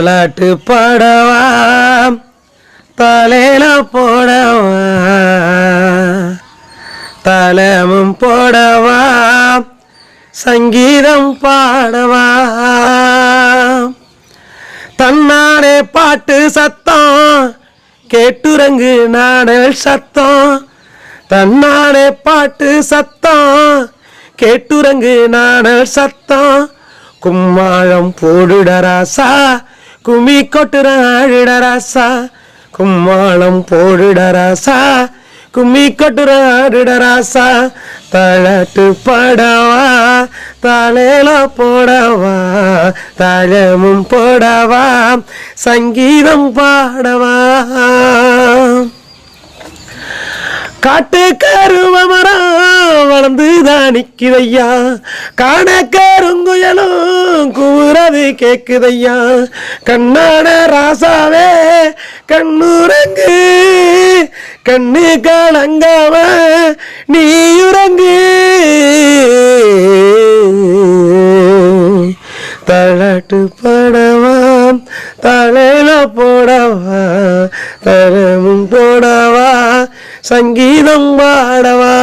தாலாட்டு பாடவா தலையில போடவா தலமும் போடவா சங்கீதம் பாடவா. தன்னானே பாட்டு சத்தம் கேட்டுரங்கு நாடல் சத்தம். தன்னானே பாட்டு சத்தம் கேட்டுரங்கு நாடல் சத்தம். கும்மாழம் போடுடராசா கும்மி கொட்டுறாடுடராசா கும்மாளம் போடுடராசா கும்மி கொட்டுறாடுடராசா தழட்டு படவா தலையில போடவா தழமும் போடவா சங்கீதம் பாடவா. காட்டு கருவமரம் வளர்ந்து தான் நிக்குதையா காண கருங்குயலும் கூறது கேக்குதையா கண்ணாட ராசாவே கண்ணுரங்கு கண்ணு கலங்காம நீயுறங்கு. தளட்டு படவா தலையில போடவா தரமும் போடவா சங்கீதம் பாடவா.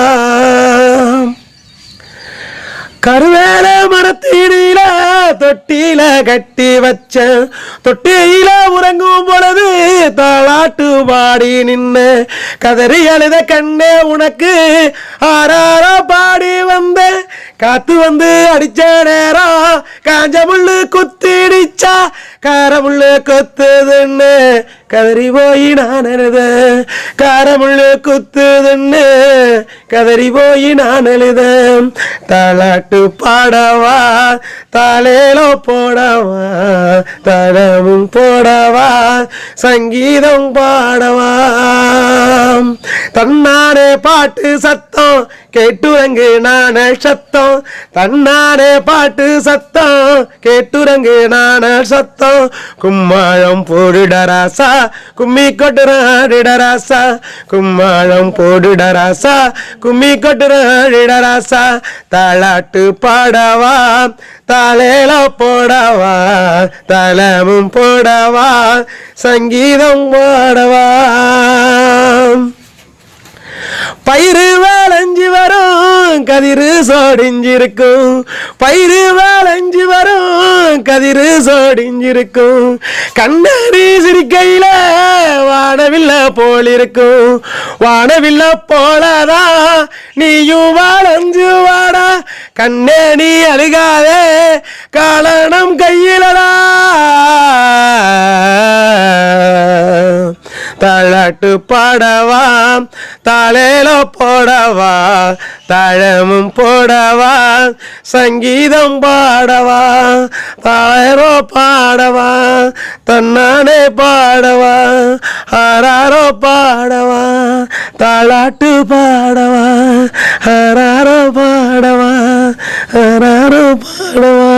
கருவேல மரத்தீடியில தொட்டியில கட்டி வச்ச தொட்டியில உறங்கும் பொழுது தாளாட்டு பாடி நின்ன கதறி அழுத கண்ணே உனக்கு ஆறாரா பாடி வந்த காத்து வந்து அடிச்ச நேரம் காஞ்ச முள்ளு குத்திடிச்சா காரமுள்ளு கொத்துதுன்னு. கதறி போய் நான் எழுத காரமுள்ளு குத்துதுன்னு. கதறி போய் நான் எழுத தாலாட்டு பாடவா. தாலேலோ போடவா. தடமும் போடவா. சங்கீதம் பாடவா. தன்னானே கேட்டுரங்கு நான சத்தம். தன்னாரே பாட்டு சத்தம். கேட்டுரங்கு நான சத்தம். கும்மாழம் போடுடராசா. கும்மி கொட்டுறாடிடராசா கும்மாழம் போடுடராசா. கும்மி கொட்டுறாடிடராசா தாளாட்டு பாடவா. தாலேல போடவா. தலமும் போடவா. சங்கீதம் பாடவா. பயிறு வேலைஞ்சி வரும் கதிரு சோடிஞ்சிருக்கும். பயிறு வேலைஞ்சி வரும் கதிரு சோடிஞ்சிருக்கும். கண்ணாடி சிரிக்கையில வானவில்ல போலிருக்கும். வானவில்ல போலதா நீயும் வாழஞ்சு வாடா. கண்ணே நீ அழுகாதே காலனம் கையிலடா பாட்டு பாடவா தாளேல போடவா தாழமும் போடவா சங்கீதம் பாடவா தாயரோ பாடவா தன்னானே பாடவா ஆராரோ பாடவா தாளாட்டு பாடவா ஆராரோ பாடவா ஆராரோ பாடவா.